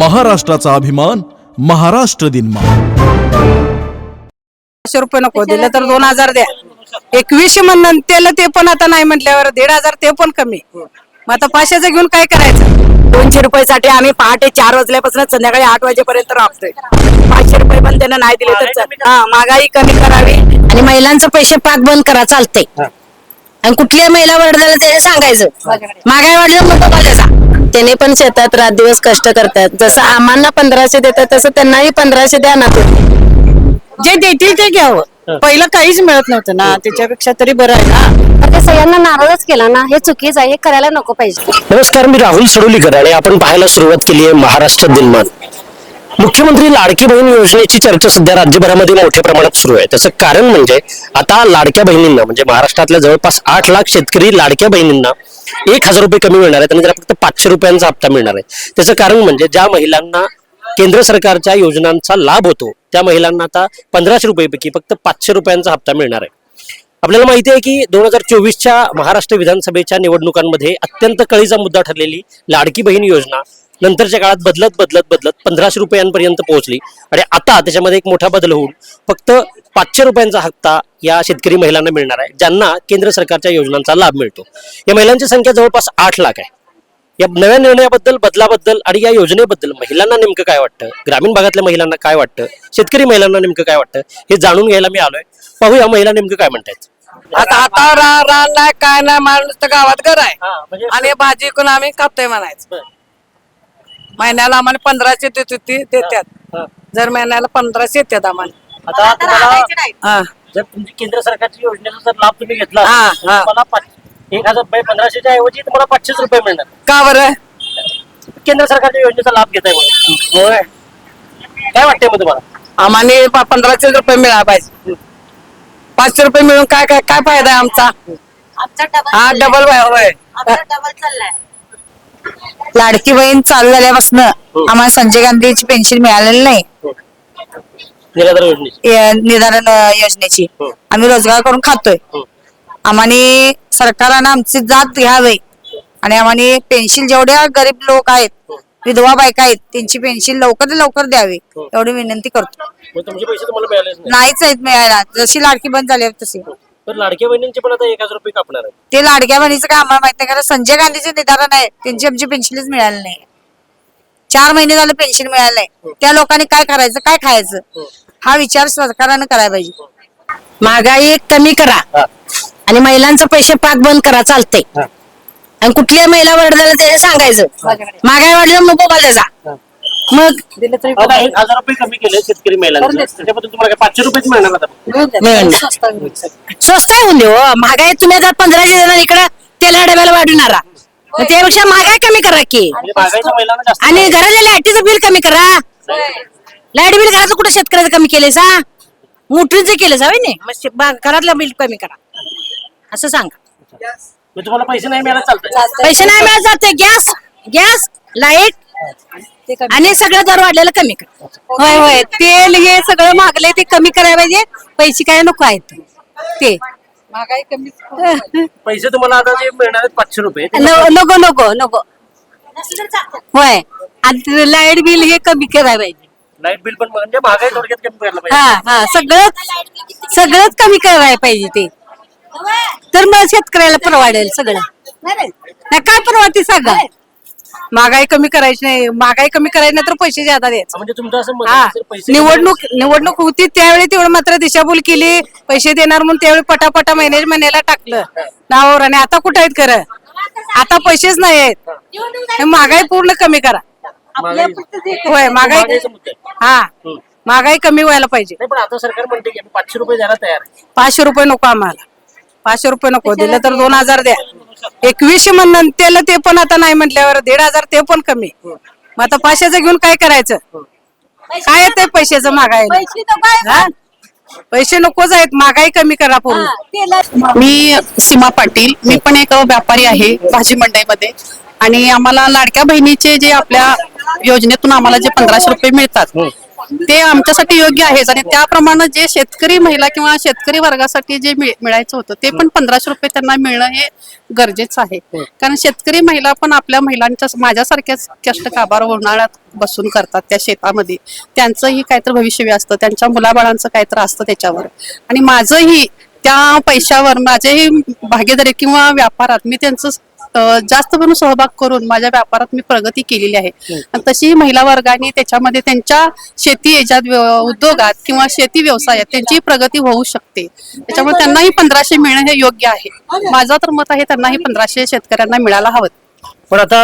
महाराष्ट्राचा अभिमान महाराष्ट्र दिन पाचशे रुपये नको दिले तर दोन हजार द्या. एकवीसशे म्हणणं त्याला ते पण आता नाही म्हटल्यावर दीड हजार ते पण कमी. मग आता पाचशेचं घेऊन काय करायचं? दोनशे रुपयासाठी आम्ही पहाटे चार वाजल्यापासून संध्याकाळी आठ वाजेपर्यंत राबतोय. पाचशे रुपये पण त्यांना नाही दिले तर हा महागाई कमी करावी. आणि महिलांचे पैसे पाक बंद करा चालतंय. आणि कुठल्या महिला वर्धाला त्याने सांगायचं? महागाई वाढलं नको त्याचा त्याने पण शेतात रात दिवस कष्ट करतात. जसं आम्हाला पंधराशे देतात तसं त्यांनाही पंधराशे द्या ना तुम्ही. जे देतील ते घ्यावं. पहिलं काहीच मिळत नव्हतं ना. त्याच्यापेक्षा तरी बरं आहे ना. ते सगळ्यांना नाराजच केला ना. हे चुकीचं आहे. हे करायला नको पाहिजे. नमस्कार मी राहुल सडोलीकर आणि आपण पाहायला सुरुवात केली आहे महाराष्ट्र दिनमान मुख्यमंत्री लाडकी बहीण योजनेची चर्चा सध्या राज्यभरामध्ये मोठ्या प्रमाणात सुरू आहे. त्याचं कारण म्हणजे आता लाडक्या बहिणींना म्हणजे महाराष्ट्रातल्या जवळपास आठ लाख शेतकरी लाडक्या बहिणींना एक हजार रुपये कमी मिळणार आहे त्यांना त्याला फक्त पाचशे रुपयांचा हप्ता मिळणार आहे. त्याचं कारण म्हणजे ज्या महिलांना केंद्र सरकारच्या योजनांचा लाभ होतो त्या महिलांना आता पंधराशे रुपयेपैकी फक्त पाचशे रुपयांचा हप्ता मिळणार आहे. आपल्याला माहिती आहे की दोन हजार चोवीसच्या महाराष्ट्र विधानसभेच्या निवडणुकांमध्ये अत्यंत कळीचा मुद्दा ठरलेली लाडकी बहीण योजना नंतरच्या काळात बदलत बदलत बदलत पंधराशे रुपयांपर्यंत पोहोचली. आणि आता त्याच्यामध्ये एक मोठा बदल होऊन फक्त पाचशे रुपयांचा हप्ता या शेतकरी महिलांना मिळणार आहे ज्यांना केंद्र सरकारच्या योजनांचा लाभ मिळतो. या महिलांची संख्या जवळपास आठ लाख आहे. या नव्या निर्णयाबद्दल बदलाबद्दल आणि या योजनेबद्दल महिलांना नेमकं काय वाटतं? ग्रामीण भागातल्या महिलांना काय वाटतं? शेतकरी महिलांना नेमकं काय वाटतं? हे जाणून घ्यायला मी आलोय. पाहूया महिला नेमकं काय म्हणतायत. आता आता रा- रान नाही काय नाही माणूस तर गावात घर आहे. आणि भाजी कोण आम्ही कापतोय म्हणायचं. महिन्याला आम्हाला पंधराशे देत होती देतात जर महिन्याला पंधराशे येतात आम्हाला. आता तुम्हाला हा. जर तुमची केंद्र सरकारची योजनेचा जर लाभ तुम्ही घेतला हा, तर हा. तुम्हाला पाच- एक हजार रुपये पंधराशेच्या ऐवजी तुम्हाला पाचशेच रुपये मिळणार. का बरं? केंद्र सरकारच्या योजनेचा लाभ घेताय म्हणून. होय. काय वाटतंय मग तुम्हाला? आम्हाला प- पंधराशे रुपये मिळाला पाहिजे. पाचशे रुपये मिळून काय काय काय फायदा आहे आमचा? हा डबल होय. लाडकी बहीण चालू झाल्यापासून आम्हाला संजय गांधीची पेन्शन मिळालेली नाही. निराधार योजनेची. या निदान अं, योजनेची. हो. आम्ही रोजगार करून खातोय. हो. आम्हाने सरकारनं आमची जात घ्यावी. आणि आम्हाने पेन्शन जेवढ्या गरीब लोक आहेत विधवा बायका आहेत त्यांची पेन्शन लवकर लवकर द्यावी. हो. एवढी विनंती करतो. मग तुमचे पैसे तुम्हाला मिळालेच नाही. नाहीच आहेत मिळायला. जशी लाडकी बंद झाली आहे तशी तर लाडक्या बहिणींचे पण आता एक हजार रुपये कापणार आहे ते लाडक्या बहिणीचं काय आम्हाला माहीत नाही कारण संजय गांधीचे निर्धारण आहे. त्यांची आमची पेन्शनच मिळाली नाही. चार महिने झालं पेन्शन मिळालं नाही. त्या लोकांनी काय करायचं? काय खायचं? हा विचार सरकारनं करायला पाहिजे. महागाई कमी करा. आणि महिलांचे पैसे पाक बंद करा चालतंय. आणि कुठल्या महिला वर्धाला त्याने सांगायचं? महागाई वाढलं नको त्याचा मग आता एक हजार रुपये कमी केले शेतकरी त्याच्याबद्दल तुम्हाला काय पाचशे रुपयेच मिळणार आता? स्वस्त होऊन देऊ हो. महागाई तुम्ही आता पंधराशे देणार इकडे तेला डब्याला वाढवणारा. मग त्यापेक्षा महागाई कमी करा की. म्हणजे महिलांना जास्त आणि घराच्या लाईटीचं बिल कमी करा. लाइट बिल घराचं कुठं शेतकऱ्याचं कमी केले सा मोठीच केलं सा नाही मग शे- बा- घरातलं बिल कमी करा. असं सांगा. मग तुम्हाला पैसे नाही मिळायला चालतंय. पैसे नाही मिळत जाते गॅस गॅस लाइट आणि सगळं दर वाढलेलं कमी करा होय होय. तेल हे सगळं मागले ते कमी करायला पाहिजे. पैसे काय नको आहेत. ते. महागाई कमी पैसे तुम्हाला आता जे मिळणार आहेत पाचशे रुपये ते नको नको नको. होय. आणि लाइट बिल हे कमी करायला पाहिजे. लाइट बिल पण म्हणजे महागाई थोडक्यात कमी करायला पाहिजे. हा हा. सगळंच सगळंच कमी करायला पाहिजे ते. तर मग शेतकऱ्याला परवाडेल सगळं. नाही काय परवडते सांगा? महागाई कमी करायची नाही महागाई कमी करायची नाही तर पैसे ज्यादा द्यायचे. म्हणजे तुमचं असं मत हा. आहे, जर पैसे निवडणूक निवडणूक होती त्यावेळी तेवढं मात्र दिशाभूल केली पैसे देणार म्हणून त्यावेळी पटापटा महिन्या महिन्याला टाकलं. नावावर आणि आता कुठं आहेत खरं? आता पैसेच नाही आहेत. हे महागाई पूर्ण कमी करा. होय महागाई महागाईचा मुद्दा आहे. हा. महागाई कमी व्हायला पाहिजे. नाही पण आता सरकार म्हणते की आम्ही पाचशे रुपये द्यायला तयार आहे. पाचशे रुपये नको आम्हाला. पाचशे रुपये नको. दिलं तर दोन हजार द्या. एकवीसशे म्हणणं त्याला ते पण आता नाही म्हटल्यावर दीड हजार ते पण कमी. मग आता पाचशेचं घेऊन काय करायचं? काय येतंय पैशाचं हा? पैसे नकोच आहेत महागाई कमी करा पूर्ण. मी सीमा पाटील मी पण एक व्यापारी आहे भाजी मंडईमध्ये. आणि आम्हाला लाडक्या बहिणीचे जे आपल्या योजनेतून आम्हाला जे पंधराशे रुपये मिळतात ते आमच्यासाठी योग्य आहेच आणि त्याप्रमाणे जे शेतकरी महिला किंवा शेतकरी वर्गासाठी जे मिळ- मिळायचं होतं ते पण पंधराशे रुपये त्यांना मिळणं हे गरजेचं आहे. कारण शेतकरी महिला पण आपल्या महिलांच्या माझ्यासारख्याच कष्ट काबार उन्हाळ्यात बसून करतात त्या शेतामध्ये. त्यांचंही काहीतरी भविष्य असतं त्यांच्या मुलाबाळांचं काहीतरी असतं त्याच्यावर. आणि माझंही त्या पैशावर माझेही भागीदारी किंवा व्यापारात मी त्यांचं जास्त करून सहभाग करून माझ्या व्यापारात मी प्रगती केलेली आहे. आणि तशी महिला वर्गाने त्याच्यामध्ये त्यांच्या शेती याच्यात उद्योगात किंवा शेती व्यवसायात त्यांची प्रगती होऊ शकते. त्याच्यामुळे त्यांनाही पंधराशे मिळणं हे योग्य आहे. माझं तर मत आहे त्यांनाही पंधराशे शेतकऱ्यांना मिळायला हवं. पण आता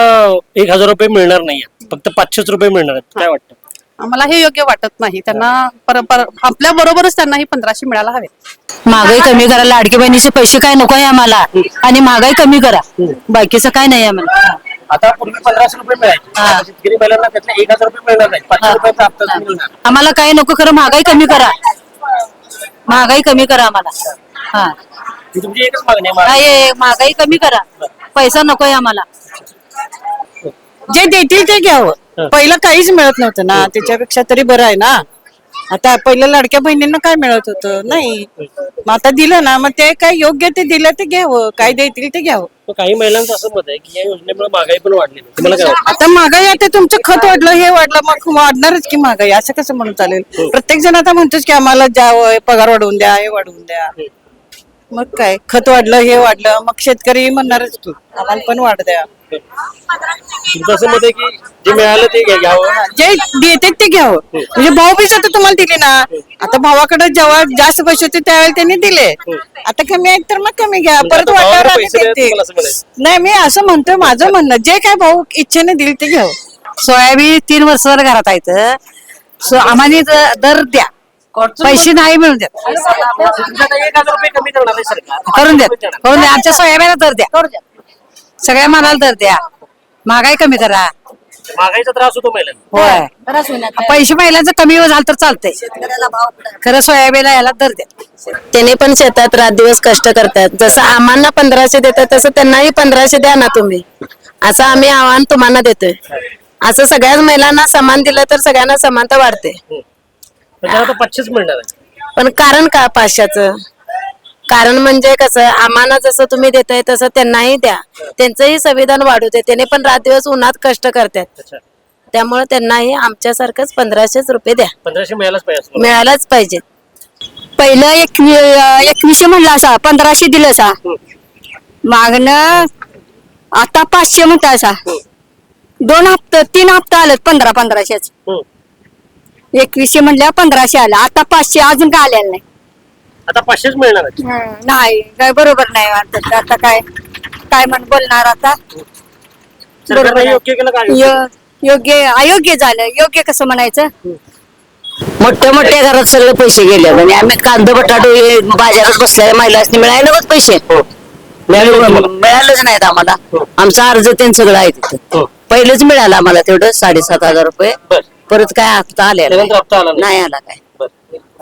एक हजार रुपये मिळणार नाहीये. फक्त पाचशेच रुपये मिळणार आहेत. काय वाटतं? मला हे योग्य वाटत नाही. त्यांना पर, पर, आपल्या बरोबरच त्यांनाही पंधराशे मिळायला हवे. महागाई कमी करा लाडकी बहिणीचे पैसे काय नको आहे आम्हाला. आणि महागाई कमी करा. बाकीचं काय नाही आम्हाला. आता पूर्वी पंधराशे रुपये मिळायचे. आता शेतकरी महिलांना त्यातले एक हजार रुपये मिळणार नाही. पाचशे रुपयाचा हप्ता मिळणार. आम्हाला काय नको खरं महागाई कमी करा. महागाई कमी करा आम्हाला. हा. ही तुमची एकच मागणी आहे काय आहे, महागाई कमी करा. पैसा नकोय आम्हाला. जे देतील ते घ्यावं. पहिलं काहीच मिळत नव्हतं ना. त्याच्यापेक्षा तरी बरं आहे ना. आता पहिलं लाडक्या बहिणींना काय मिळत होतं? नाही. मग आता दिलं ना. मग ते काय योग्य ते दिलं ते घ्यावं. काय देतील ते घ्यावं. पण काही महिलांचं असं मत आहे की या योजनेमुळे महागाई पण वाढली तुम्हाला काय वाटतं? आता महागाई आता तुमचं खत वाढलं हे वाढलं मग वाढणारच की महागाई. असं कसं म्हणून चालेल? प्रत्येक जण आता म्हणतोच की आम्हाला द्यावं पगार वाढवून द्या हे वाढवून द्या. मग काय? खत वाढलं हे वाढलं मग शेतकरी म्हणणारच की आम्हाला पण वाढ द्या. तुमचं असं मत आहे की जे मिळालं ते घ्या- घ्यावं? जे देते ते घ्यावं. म्हणजे भाऊ बी तर तुम्हाला दिले ना. आता भावाकडे जेव्हा जास्त पैसे होते त्यावेळेला त्यांनी दिले. आता कमी आहेत तर मग कमी घ्या. परत आता पैसे द्या, तुम्हाला असं. म्हणायचं. नाही मी असं म्हणतोय माझं म्हणणं जे काय भाऊ इच्छेने दिल ते घ्यावं. सोयाबीन तीन वर्ष घरात आहेत. सो आम्हाला दर द्या. पैसे नाही मिळून देत. तुमचं आता एक हजार रुपये कमी करणार आहे सरकार. करून देत. करून द्या. आमच्या सोयाबीनला दर द्या. सगळ्या मालाला दर द्या. महागाई कमी करा. महागाईचा त्रास होतो महिलांना. होय. पैसे महिलांचं कमी झालं तर चालतंय. खरं सोयाबीनला याला दर द्या. त्याने पण शेतात रात दिवस कष्ट करतात. जसं आम्हाला पंधराशे देतात तसं त्यांनाही पंधराशे द्या ना तुम्ही. असं आम्ही आव्हान तुम्हाला देतोय. असं सगळ्याच महिलांना समान दिलं तर सगळ्यांना समानता वाढते. आता मिळणार आहे. पण कारण का पाचशाचं? कारण म्हणजे कसं आम्हाला जसं तुम्ही देताय तसं त्यांनाही द्या. त्यांचंही संविधान वाढू दे. त्याने पण रात दिवस उन्हात कष्ट करतात. त्यामुळे त्यांनाही आमच्यासारखंच पंधराशेच रुपये द्या. पंधराशे मिळायलाच पाहिजे असं. मिळायलाच पाहिजे. पहिलं एक एकवीसशे म्हणलं असा पंधराशे दिलं असा. मागणं आता पाचशे म्हणता असा. दोन हप्ते तीन हप्ते आलेत पंधरा पंधराशेच. एकवीसशे म्हणल्या पंधराशे आलं. आता पाचशे अजून काय आलेलं नाही. आता पाचशेच मिळणार हं, नाही काय बरोबर नाही वाटत. आता काय काय म्हण बोलणार आता? सरकारने आहे. योग्य केलं काय यो- योग्य अयोग्य झालं. योग्य कसं म्हणायचं? मोठ्या मोठ्या घरात सगळे पैसे गेले. आणि आम्ही कांदा बटाटो हे बाजारात बसलेल्या महिलांनी मिळायला होत पैसे. मिळालंच नाहीत आम्हाला. आमचा अर्ज त्यांनी सगळं आहे तिथं. हो. पहिलेच मिळालं आम्हाला तेवढं साडेसात हजार रुपये. बर. परत काय हप्ता आलेला त्यानंतर हप्ता आला नाही. आला काय.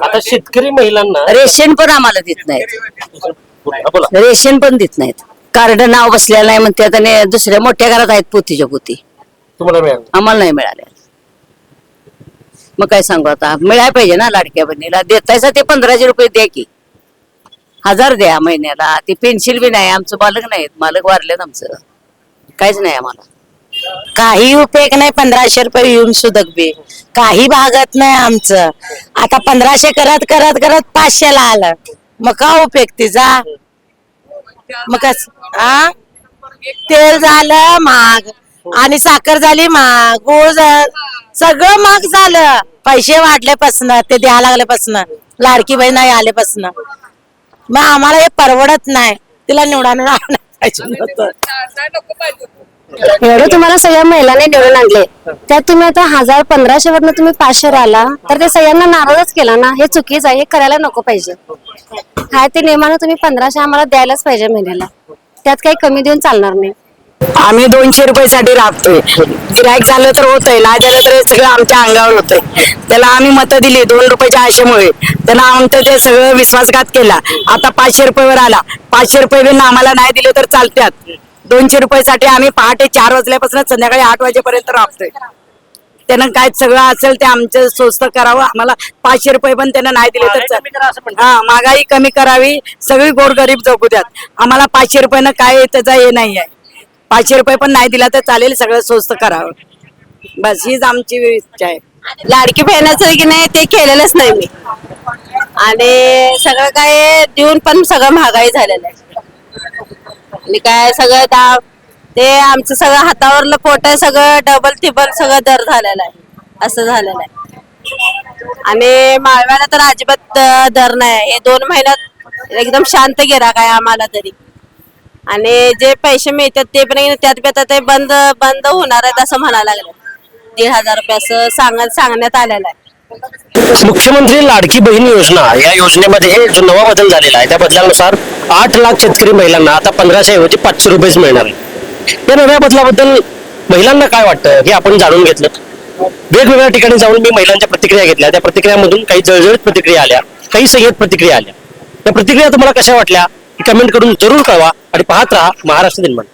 आता शेतकरी महिलांना रेशन पण आम्हाला देत नाहीत. बोला. रेशन पण देत नाहीत. कार्ड नाव बसलेलं नाही म्हणतात आणि दुसऱ्या मोठ्या घरात आहेत पोतीच्या पोती. तुम्हाला मिळालं आम्हाला नाही मिळाले. मग काय सांगू आता? मिळायला पाहिजे ना लाडक्या बहिणीला. देतायचा ते पंधराशे रुपये द्या की. हजार द्या महिन्याला. ती पेन्शिल बी नाही आमचं मालक नाहीत. मालक वारलेत आमचं. काहीच नाही आम्हाला. काही उपयोग नाही पंधराशे रुपये येऊन सुधक बी. काही भागत नाही आमचं. आता पंधराशे करत करत करत पाचशेला आलं. मग का उपयोग तिचा? मग कस हा तेल झालं महाग. आणि साखर झाली महाग. गुळ सगळं महाग झालं. पैसे वाढल्यापासून ते द्यायला लागल्यापासून. लाडकी बहीण नाही आल्यापासून. मग आम्हाला हे परवडत नाही. तिला निवडा आणलं पाहिजे. एवढं तुम्हाला सगळ्या महिलांनी निवडून आणले. त्यात तुम्ही आता हजार पंधराशे वरनं तुम्ही पाचशे राहिला तर ते सगळ्यांना नाराजच केला ना? हे चुकीचं आहे हे करायला नको पाहिजे. हाय ते नियमानं तुम्ही पंधराशे आम्हाला द्यायलाच पाहिजे महिन्याला. त्यात काही कमी देऊन चालणार नाही. आम्ही दोनशे रुपयासाठी राबतोय. गिरायक झालं तर होतंय नाही झालं तर हे सगळं आमच्या अंगावर होतंय. त्याला आम्ही मतं दिली दोन रुपयाच्या आशेमुळे. त्याला आमचं ते सगळं विश्वासघात केला. आता पाचशे रुपयावर आला. पाचशे रुपये बिन आम्हाला नाही दिले तर चालत्यात. दोनशे रुपयासाठी आम्ही पहाटे चार वाजल्यापासून संध्याकाळी आठ वाजेपर्यंत राबतोय. त्यानं काय सगळं असेल ते आमचं स्वस्त करावं. आम्हाला पाचशे रुपये पण त्यानं नाही दिले तर. हा महागाई कमी करावी. सगळी गोरगरीब जगू द्यात आम्हाला पाचशे रुपयानं काय त्याचा हे नाही आहे. पाचशे रुपये पण नाही दिला तर चालेल सगळं स्वस्त करावं. बस हीच आमची इच्छा आहे. लाडकी बहिणाचं की नाही ते केलेलंच नाही मी. आणि सगळं काय देऊन पण सगळं महागाई झालेलं आहे. आणि काय सगळं दाब ते आमचं सगळं हातावरलं पोट आहे सगळं डबल टिबल सगळं दर झालेलं आहे. असं झालेलं आहे. आणि माळव्याला तर अजिबात दर नाही हे दोन महिन्यात एकदम शांत गिराक आहे आम्हाला तरी. आणि जे पैसे मिळतात ते पण त्यात बी आता ते बंद बंद होणार आहेत असं म्हणायला लागलं. दीड हजार रुपये असं सांग सांगण्यात आलेलं आहे. मुख्यमंत्री लाडकी बहीण योजना या योजनेमध्ये जो नवा बदल झालेला आहे त्या बदलानुसार आठ लाख शेतकरी महिलांना आता पंधराशे ऐवजी पाचशे रुपयेच मिळणार या नव्या बदलाबद्दल महिलांना काय वाटतं हे आपण जाणून घेतलं. वेगवेगळ्या ठिकाणी जाऊन मी महिलांच्या प्रतिक्रिया घेतल्या. त्या प्रतिक्रियामधून काही जळजळीत प्रतिक्रिया आल्या काही संयत प्रतिक्रिया आल्या. त्या प्रतिक्रिया तुम्हाला कशा वाटल्या कमेंट करून जरूर कळवा आणि पाहत राहा महाराष्ट्र निर्माण